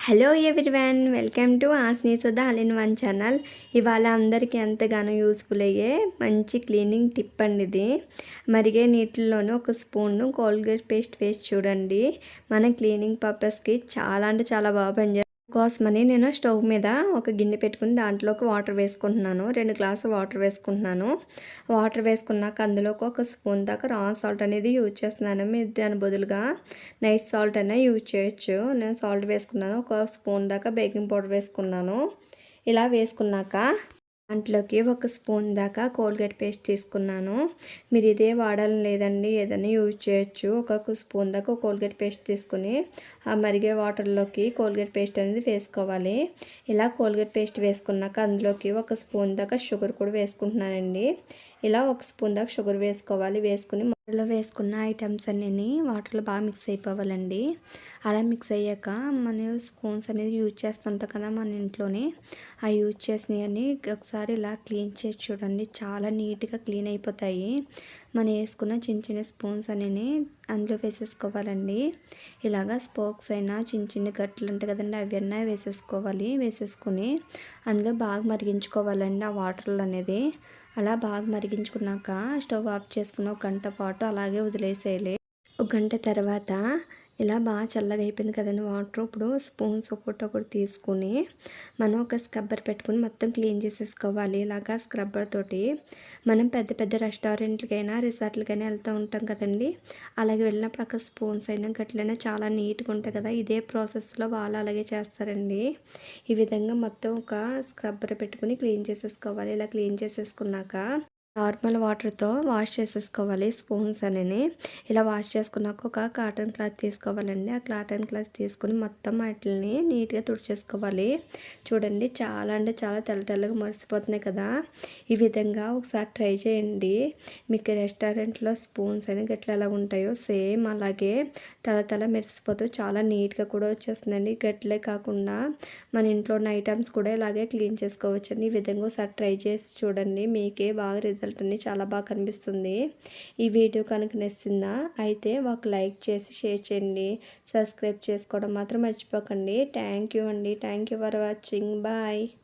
Hello everyone welcome to Asni Sudha all in one channel. ఇవాళ అందరికీ ఎంతగానో useful అయ్యే మంచి క్లీనింగ్ టిప్ అండి ఇది. మరిగే నీటిలోనూ ఒక స్పూన్ను కోల్గేట్ పేస్ట్ వేసి చూడండి. మన క్లీనింగ్ పర్పస్కి చాలా అంటే చాలా బాగా పనిచేస్తుంది. కోసమని నేను స్టవ్ మీద ఒక గిన్నె పెట్టుకుని దాంట్లోకి వాటర్ వేసుకుంటున్నాను. రెండు గ్లాసులు వాటర్ వేసుకుంటున్నాను. వాటర్ వేసుకున్నాక అందులోకి ఒక స్పూన్ దాకా రా సాల్ట్ అనేది యూజ్ చేస్తున్నాను. మీరు దాని బదులుగా నైట్ సాల్ట్ అయినా యూజ్ చేయొచ్చు. నేను సాల్ట్ వేసుకున్నాను. ఒక స్పూన్ దాకా బేకింగ్ పౌడర్ వేసుకున్నాను. ఇలా వేసుకున్నాక దాంట్లోకి ఒక స్పూన్ దాకా కోల్గేట్ పేస్ట్ తీసుకున్నాను. మీరు ఇదే వాడాలని లేదండి ఏదైనా యూజ్ చేయొచ్చు. ఒక స్పూన్ దాకా కోల్గేట్ పేస్ట్ తీసుకుని ఆ మరిగే వాటర్లోకి కోల్గేట్ పేస్ట్ అనేది వేసుకోవాలి. ఇలా కోల్గేట్ పేస్ట్ వేసుకున్నాక అందులోకి ఒక స్పూన్ దాకా షుగర్ కూడా వేసుకుంటున్నానండి. ఇలా ఒక స్పూన్ దాకా షుగర్ వేసుకోవాలి. వేసుకుని వాటర్లో వేసుకున్న ఐటమ్స్ అన్నీ వాటర్లో బాగా మిక్స్ అయిపోవాలండి. అలా మిక్స్ అయ్యాక మన స్పూన్స్ అనేది యూజ్ చేస్తుంటాం కదా మన ఇంట్లోనే. ఆ యూజ్ చేసినవన్నీ ఒకసారి ఇలా క్లీన్ చేసి చూడండి. చాలా నీట్గా క్లీన్ అయిపోతాయి. మనం వేసుకున్న చిన్న చిన్న స్పూన్స్ అనేవి అందులో వేసేసుకోవాలండి. ఇలాగా స్పోక్స్ అయినా చిన్న చిన్న గట్లు ఉంటాయి కదండి అవన్నీ వేసేసుకోవాలి. వేసేసుకొని అందులో బాగా మరిగించుకోవాలండి ఆ వాటర్లు అనేది. అలా బాగా మరిగించుకున్నాక స్టవ్ ఆఫ్ చేసుకున్న ఒక గంట పాటు అలాగే వదిలేసేయాలి. ఒక గంట తర్వాత ఇలా బాగా చల్లగా అయిపోయింది కదండి వాటర్. ఇప్పుడు స్పూన్స్ ఒకటి ఒకటి తీసుకుని మనం ఒక స్క్రబ్బర్ పెట్టుకుని మొత్తం క్లీన్ చేసేసుకోవాలి. ఇలాగా స్క్రబ్బర్ తోటి మనం పెద్ద పెద్ద రెస్టారెంట్లకైనా రిసార్ట్లకైనా వెళ్తూ ఉంటాం కదండి. అలాగే వెళ్ళినప్పుడు అక్కడ స్పూన్స్ అయినా గట్లైనా చాలా నీట్గా ఉంటాయి కదా. ఇదే ప్రాసెస్లో వాళ్ళు అలాగే చేస్తారండి. ఈ విధంగా మొత్తం ఒక స్క్రబ్బర్ పెట్టుకుని క్లీన్ చేసేసుకోవాలి. ఇలా క్లీన్ చేసేసుకున్నాక నార్మల్ వాటర్తో వాష్ చేసేసుకోవాలి స్పూన్స్ అనేవి ఇలా వాష్ చేసుకున్నాక ఒక కాటన్ క్లాత్ తీసుకోవాలండి. ఆ కాటన్ క్లాత్ తీసుకుని మొత్తం వాటిని నీట్గా తుడిచేసుకోవాలి. చూడండి చాలా అంటే చాలా తెల్ల తెల్లగా మరిసిపోతున్నాయి కదా. ఈ విధంగా ఒకసారి ట్రై చేయండి. మీకు రెస్టారెంట్లో స్పూన్స్ అని గట్ల ఎలా ఉంటాయో సేమ్ అలాగే తల తల మెరిసిపోతూ చాలా నీట్గా కూడా వచ్చేస్తుందండి. గట్లే కాకుండా మన ఇంట్లో ఉన్న ఐటమ్స్ కూడా ఇలాగే క్లీన్ చేసుకోవచ్చండి. ఈ విధంగా ఒకసారి ట్రై చేసి చూడండి. మీకే బాగా రిజల్ట్ అనేది చాలా బాగా కనిపిస్తుంది. ఈ వీడియో కనుక నచ్చిందా అయితే ఒక లైక్ చేసి షేర్ చేయండి. సబ్స్క్రైబ్ చేసుకోవడం మాత్రం మర్చిపోకండి. థ్యాంక్ యూ అండి. Thank you for watching. Bye.